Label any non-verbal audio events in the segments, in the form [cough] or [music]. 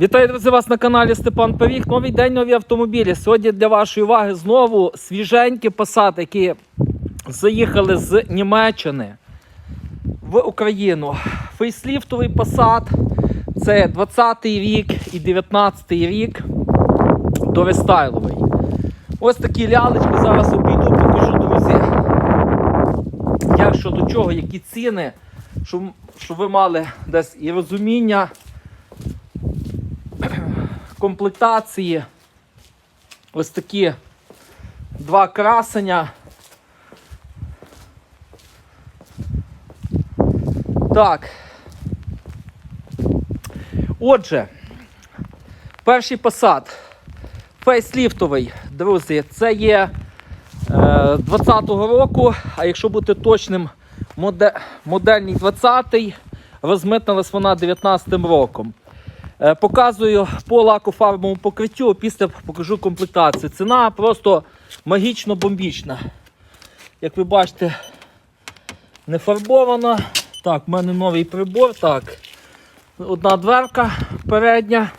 Вітаю друзі, вас на каналі Степан Павік. Новий день, нові автомобілі. Сьогодні для вашої уваги знову свіженькі Passat, які заїхали з Німеччини в Україну. Фейсліфтовий Passat. Це 20-й рік і 19-й рік. Дорестайловий. Ось такі лялечки. Зараз обійду, покажу, друзі. Як що до чого, які ціни, щоб, щоб ви мали десь і розуміння комплектації. Ось такі два красення. Так. Отже, перший Passat фейсліфтовий, друзі, це є е, 20-го року, а якщо бути точним, модельний 20-й, розмитнилась вона 19-м роком. Е, Показую по лакофарбовому покриттю, після покажу комплектацію. Ціна просто магічно бомбічна. Як ви бачите, не фарбована. Так, в мене новий прибор. Так. Одна дверка передня,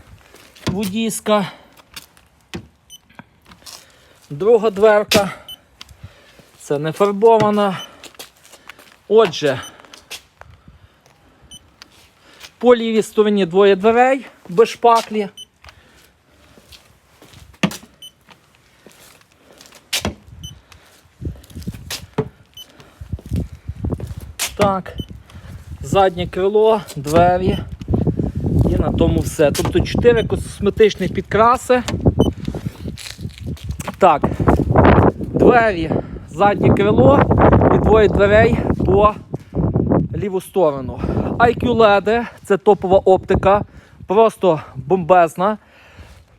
водійська. Друга дверка. Це не фарбована. Отже, по лівій стороні двоє дверей без шпаклі. Так. Заднє крило, двері. І на тому все. Тобто 4 косметичні підкраси. Так. Двері, заднє крило і двоє дверей по ліву сторону. IQ LED це топова оптика, просто бомбезна.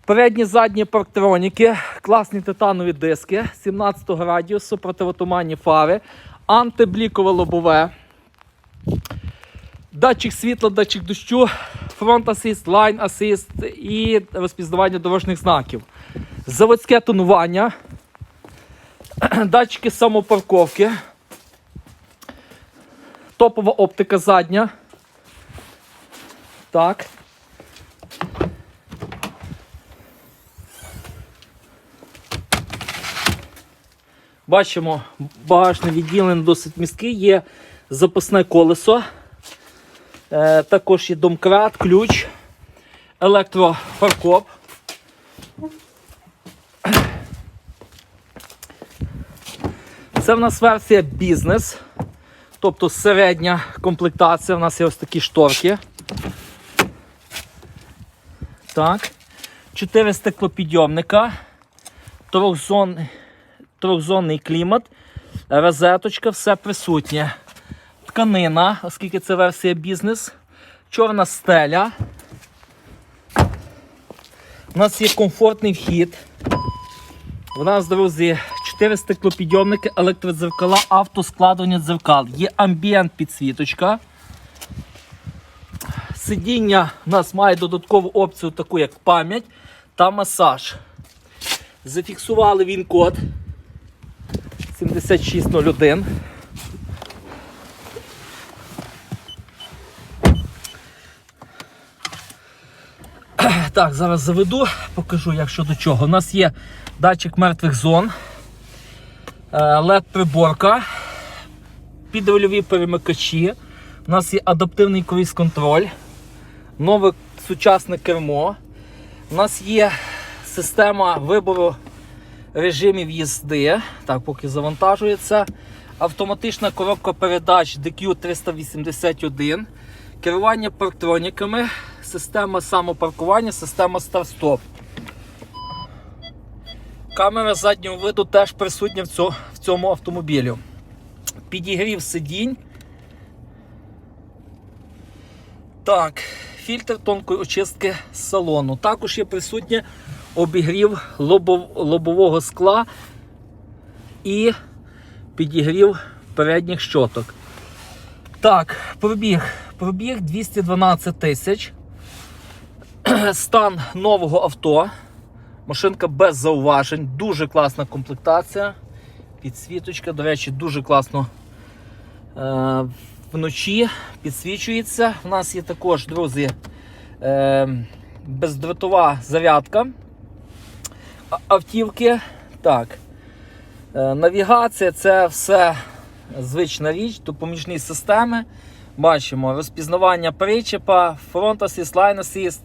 Передні задні парктроніки, класні титанові диски 17 радіусу, противотуманні фари, антиблікове лобове, датчик світла, датчик дощу, фронт асист, лайн асист і розпізнавання дорожніх знаків. Заводське тонування, [clears throat] датчики самопарковки, топова оптика задня. Так. Бачимо, багажне відділення досить міський, є запасне колесо, е, також є домкрат, ключ, електрофаркоп. Це в нас версія бізнес, тобто середня комплектація. У нас є ось такі шторки. Так. Чотири стеклопідйомника, трьохзон, трьохзонний клімат, розеточка, все присутнє. Тканина, оскільки це версія бізнес, чорна стеля. У нас є комфортний вхід. У нас, друзі, 4 стеклопідйомники, електродзеркала, автоскладування дзеркал. Є амбієнт підсвіточка. Сидіння у нас має додаткову опцію, таку як пам'ять та масаж. Зафіксували він код 7601. [clears throat] Так, зараз заведу, покажу, як що до чого. У нас є датчик мертвих зон, led приборка, підрульові перемикачі. У нас є адаптивний круїз-контроль, нове сучасне кермо. У нас є система вибору режимів їзди. Так, поки завантажується. Автоматична коробка передач DQ381, керування парктроніками, система самопаркування, система старт-стоп. Камера заднього виду теж присутня в цьому, автомобілі. Підігрів сидінь. Так, фільтр тонкої очистки салону. Також є присутнє обігрів лобов, лобового скла і підігрів передніх щоток. Так, пробіг. Пробіг 212 тисяч. [clears throat] Стан нового авто. Машинка без зауважень, дуже класна комплектація. Підсвіточка, до речі, дуже класно е, вночі підсвічується. У нас є також, друзі, е, бездротова зарядка автівки. Так. Е, Навігація це все звична річ, допоміжні системи. Бачимо розпізнавання причепа, фронт асіст, лайн асіст,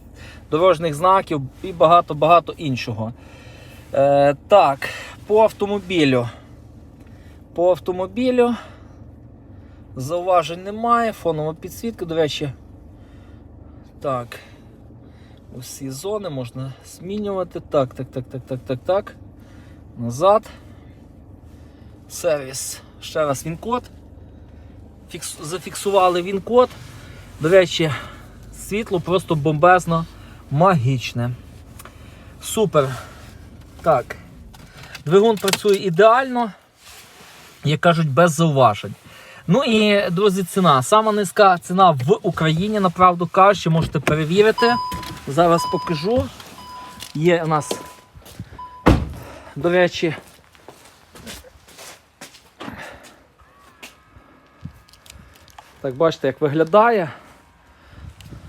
дорожніх знаків і багато-багато іншого. Е, так, по автомобілю. По автомобілю зауважень немає. Фонова підсвітка, до речі. Так. Усі зони можна змінювати. Так, так, так, так, так, так, так. Назад. Сервіс. Ще раз він-код. Фікс... Зафіксували він-код. До речі, світло просто бомбезно магічне. Супер. Так. Двигун працює ідеально, як кажуть, без зауважень. Ну і, друзі, ціна. Сама низька ціна в Україні, направду кажучи, можете перевірити. Зараз покажу. Є у нас, до речі, так бачите, як виглядає.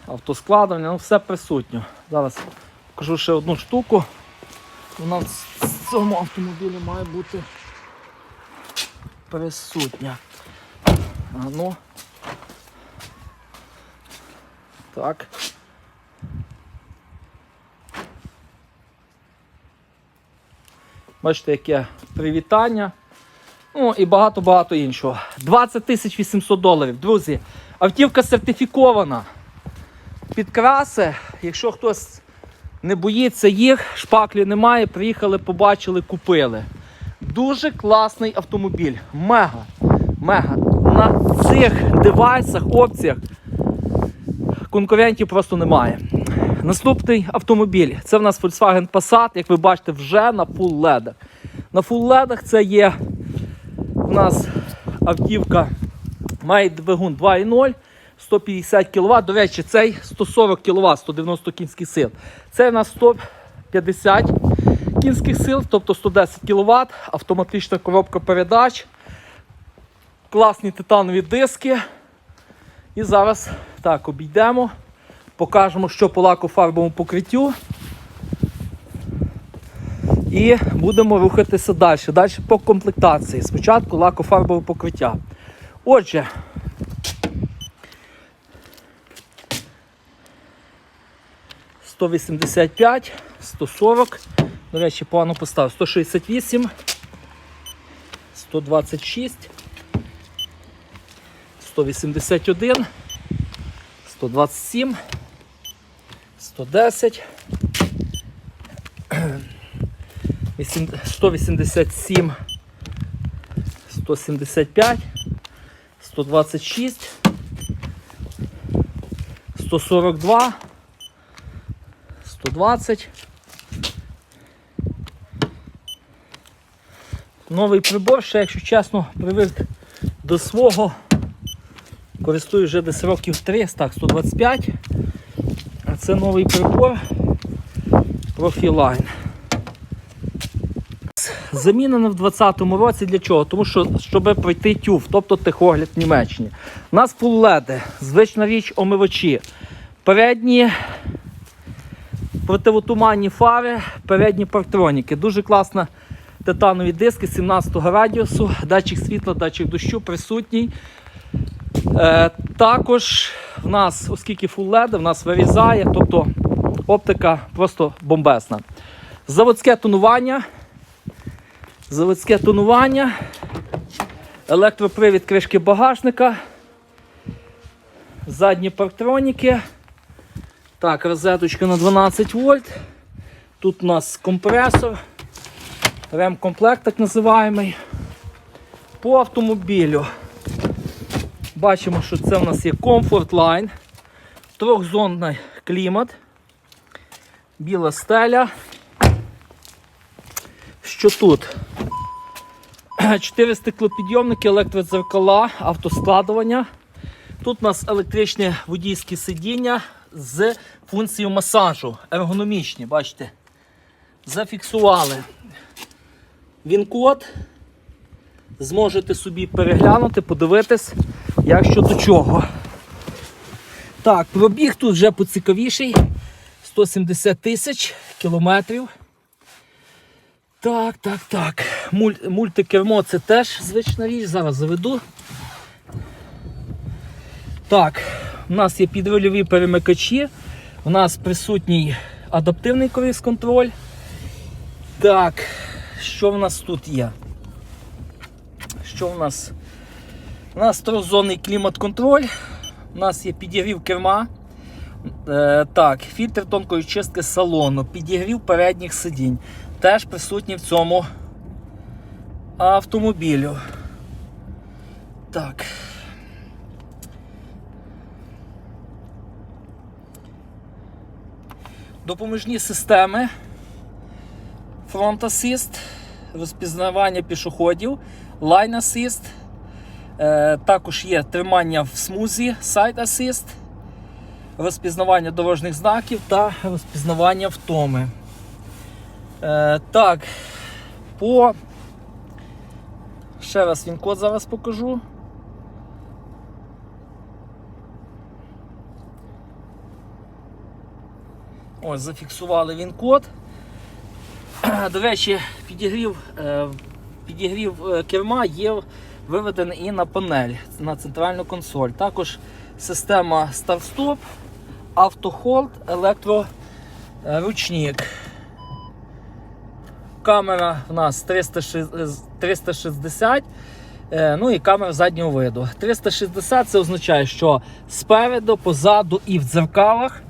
Автоскладування, ну все присутньо. Зараз покажу ще одну штуку. Вона в цьому автомобілі має бути присутня. Ну. Так. Бачите, яке привітання. Ну і багато-багато іншого. 20 тисяч 800 доларів. Друзі, автівка сертифікована. Підкраси, якщо хтось не боїться їх, шпаклі немає, приїхали, побачили, купили. Дуже класний автомобіль. Мега. Мега. На цих девайсах, опціях конкурентів просто немає. Наступний автомобіль це в нас Volkswagen Passat, як ви бачите, вже на full ледах. На full ледах це є у нас автівка має двигун 2.0, 150 кВт. До речі, цей 140 кВт, 190 кінських сил. Це у нас 150 кінських сил, тобто 110 кВт, автоматична коробка передач, класні титанові диски. І зараз так обійдемо, покажемо, що по лакофарбовому покриттю. І будемо рухатися далі. Далі по комплектації. Спочатку лакофарбове покриття. Отже, сто вісімдесят п'ять, сто сорок. До речі, погано поставив. 168, 126, 181, 127, 110. Вісім- 187, 175, 126, 142, 120. Новий прибор, ще, якщо чесно, привик до свого. Користуюсь вже десь років 3, так, 125. А це новий прибор Profiline. Замінено в 2020 році для чого? Тому що щоб пройти тюф, тобто техогляд в Німеччині. У нас фулледи, звична річ омивачі. Передні противотуманні фари, передні партроніки. Дуже класна титанові диски 17 радіусу, датчик світла, датчик дощу присутній. Е, також в нас, оскільки фулледи, в нас вирізає, тобто оптика просто бомбесна. Заводське тонування. Заводське тонування, електропривід кришки багажника, задні парктроніки. Так, розеточка на 12 вольт. Тут у нас компресор, ремкомплект так називаємий. По автомобілю бачимо, що це в нас є Comfort Line, трьохзонний клімат, біла стеля. Що тут? [clears throat] 4 стеклопідйомники, електродзеркала, автоскладування. Тут у нас електричне водійське сидіння з функцією масажу. Ергономічні, бачите. Зафіксували він-код. Зможете собі переглянути, подивитись, як що до чого. Так, пробіг тут вже поцікавіший. 170 тисяч кілометрів. Так, так, так. Муль, мультикермо це теж звична річ. Зараз заведу. Так, у нас є підрульові перемикачі. У нас присутній адаптивний круїз-контроль. Так, що в нас тут є? Що в нас? У нас трьохзонний клімат-контроль. У нас є підігрів керма. Е, так, фільтр тонкої чистки салону, підігрів передніх сидінь. Теж присутній в цьому автомобілю. Так. Допоміжні системи. Front Assist, розпізнавання пішоходів, Line Assist. Е, також є тримання в смузі, Side Assist, розпізнавання дорожніх знаків та розпізнавання втоми. Е, так, по. Ще раз він код зараз покажу. Ось, зафіксували він код. До речі, підігрів, е, підігрів керма є виведений і на панель, на центральну консоль. Також система старт-стоп, автохолд, електроручник. Камера в нас 360, 360 е, ну і камера заднього виду. 360 це означає, що спереду, позаду і в дзеркалах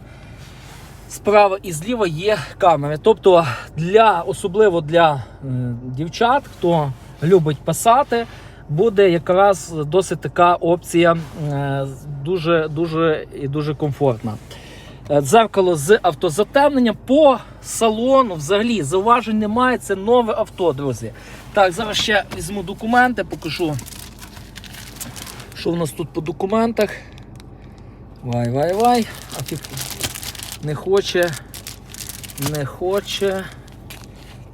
справа і зліва є камери. Тобто, для, особливо для е, дівчат, хто любить писати, буде якраз досить така опція е, дуже, дуже і дуже комфортна. Е, Дзеркало з автозатемненням по салону взагалі зауважень немає. Це нове авто, друзі. Так, зараз ще візьму документи, покажу, що в нас тут по документах. Вай, вай, вай. А не хоче, не хоче,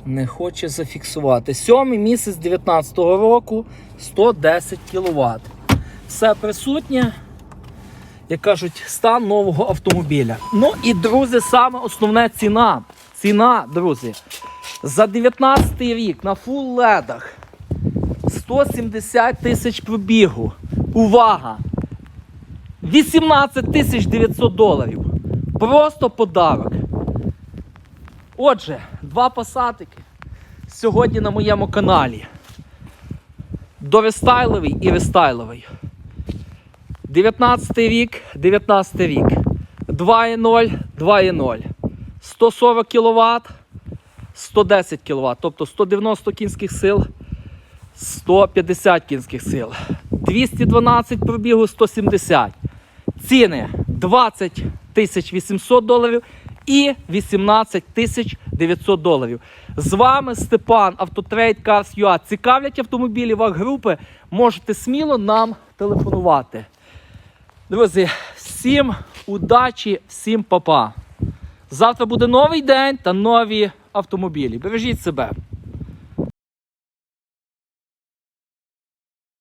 не хоче зафіксувати. Сьомий місяць 19-го року 110 кВт. Все присутнє, як кажуть, стан нового автомобіля. Ну і, друзі, саме основне ціна. Ціна, друзі, за 19 рік на фул ледах 170 тисяч пробігу. Увага! 18 тисяч 900 доларів. Просто подарок. Отже, два пасатики сьогодні на моєму каналі. Дорестайловий і рестайловий. 19 рік, 19 рік. 2,0, 2,0. 140 кВт, 110 кВт, тобто 190 кінських сил, 150 кінських сил. 212 пробігу, 170. Ціни 20 800 доларів і 18 тисяч 900 доларів. З вами Степан, Автотрейд Cars UA. Цікавлять автомобілі ваг групи, можете сміло нам телефонувати. Друзі, всім удачі, всім папа. Завтра буде новий день та нові автомобілі. Бережіть себе.